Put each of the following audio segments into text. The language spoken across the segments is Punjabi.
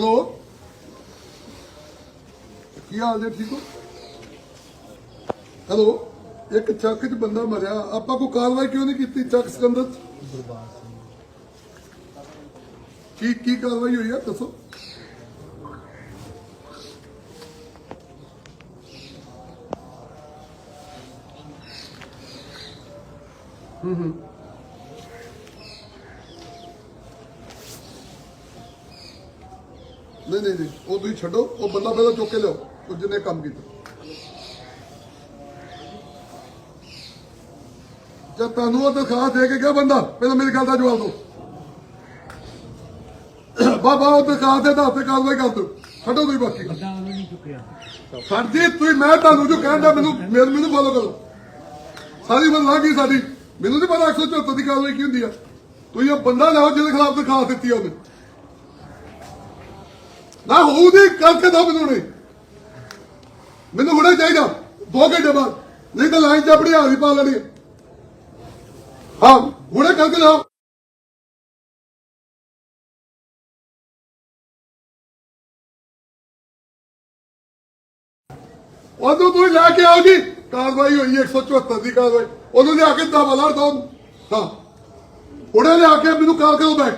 ਹੈਲੋ। ਕੀ ਹਾਲ ਜੀ, ਠੀਕ ਹੋ? ਇੱਕ ਚੱਕ 'ਚ ਬੰਦਾ ਮਰਿਆ। ਆਪਾਂ ਕੋਈ ਕਾਰਵਾਈ ਕਿਉਂ ਨਹੀਂ ਕੀਤੀ ਚੱਕ ਸਿਕੰਦਰ ਕੀ ਕੀ ਕਾਰਵਾਈ ਹੋਈ ਆ, ਦੱਸੋ। ਹੂੰ ਹੂੰ। ਨਹੀਂ ਨਹੀਂ ਨਹੀਂ ਉਹ ਤੁਸੀਂ ਛੱਡੋ ਉਹ ਬੰਦਾ ਪਹਿਲਾਂ ਚੁੱਕ ਕੇ ਲਿਓ ਉਹ ਜਿਹਨੇ ਕੰਮ ਕੀਤਾ। ਜਦ ਤੁਹਾਨੂੰ ਉਹ ਦਰਖਾਸਤ ਦੇ ਕੇ ਗਿਆ ਬੰਦਾ ਪਹਿਲਾਂ ਮੇਰੀ ਗੱਲ ਦਾ ਜਵਾਬ ਦਿਓ। ਬਾਬਾ ਉਹ ਦਰਖਾਸਤ ਦੇ ਦਾਤੇ ਕਾਰਵਾਈ ਕਰ ਦਿਓ। ਛੱਡੋ ਤੁਸੀਂ ਬਾਕੀ। ਸਰ ਜੀ ਤੁਸੀਂ ਮੈਂ ਤੁਹਾਨੂੰ ਜੋ ਕਹਿੰਦਾ ਮੈਨੂੰ ਮੈਨੂੰ ਮੈਨੂੰ ਫੋਲੋ ਕਰੋ। ਸਾਰੀ ਬੰਦਾ ਕੀ ਸਾਡੀ। ਮੈਨੂੰ ਨਹੀਂ ਪਤਾ 174 ਦੀ ਕਾਰਵਾਈ ਕੀ ਹੁੰਦੀ ਆ। ਤੁਸੀਂ ਉਹ ਬੰਦਾ ਲਾਓ ਜਿਹਦੇ ਖਿਲਾਫ ਦਰਖਾਸਤ ਦਿੱਤੀ ਉਹਨੇ। ਨਾ ਹੋਊਗੀ ਕਰਕੇ ਦੋ ਮੈਨੂੰ ਮੈਨੂੰ ਹੁਣੇ ਚਾਹੀਦਾ, ਦੋ ਘੰਟੇ ਬਾਅਦ। ਨਹੀਂ ਤਾਂ ਲਾਈਨ ਚ ਆਪਣੀ ਹਾਜ਼ਰੀ ਪਾ ਲੈਣੀ। ਹਾਂ, ਹੁਣੇ ਕਰਕੇ ਲਾਓ ਉਦੋਂ ਤੁਸੀਂ ਲੈ ਕੇ ਆਓ ਜੀ ਕਾਰਵਾਈ ਹੋਈ ਹੈ 174 ਦੀ ਕਾਰਵਾਈ। ਉਹਨੂੰ ਲਿਆ ਕੇ ਦਬਾ ਲੜ ਦੋ। ਹਾਂ। ਹੁਣੇ ਲਿਆ ਕੇ ਮੈਨੂੰ ਕਾਲ ਕਰੋ ਬੈਕ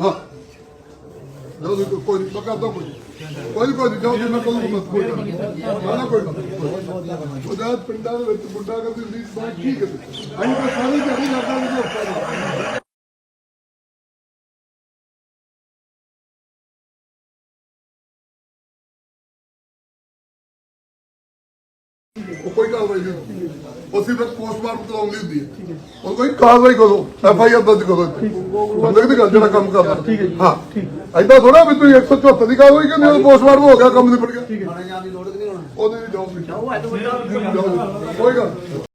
ਹਾਂ। ਕੋਈ ਨਹੀਂ ਮੈਂ ਕਰਦਾ ਕੋਈ। ਕੋਈ ਨੀ, ਕੋਈ ਜਾਓ ਜੀ, ਮੈਂ ਕੋਲ ਮਤ ਕੋਈ। ਨਾ ਕੋਈ ਗੱਲ ਉਹਦਾ ਪਿੰਡਾਂ ਦੇ ਵਿੱਚ ਮੁੰਡਾ ਕਰਦੀ ਸੀ ਬਾਤ ਕੀ ਕਰਦੇ ਅਸੀਂ ਤਾਂ ਸਾਰੀ ਦਿਹਾੜੀ ਲੜਦਾ ਨਹੀਂ ਹੁੰਦਾ ਉਹ ਕੋਈ ਕਾਰਵਾਈ ਨਹੀਂ ਉਹ ਸਿਰਫ ਪੋਸਟਮਾਰਟਮ ਕਰਾਉਣੀ ਹੁੰਦੀ। ਹੈ ਉਹ ਕੋਈ ਕਾਰਵਾਈ ਕਰੋ। ਐਫ ਆਈ ਆਰ ਦਰਜ ਕਰੋ ਇੱਥੇ। ਬੰਦੇ ਦੀ ਗੱਲ ਜਿਹੜਾ ਕੰਮ ਕਰਦਾ। ਠੀਕ ਹੈ ਹਾਂ। ਐਦਾਂ ਥੋੜਾ ਵੀ ਤੁਸੀਂ 174 ਦੀ ਕਾਰਵਾਈ ਕਰਨੀ ਉਹ ਪੋਸਟਮਾਰਟਮ ਹੋ ਗਿਆ ਕੰਮ ਨਿਬੜ ਗਿਆ। ਠੀਕ ਹੈ। ਉਹਨੇ ਨਹੀਂ ਜਾਓ ਕੋਈ ਗੱਲ।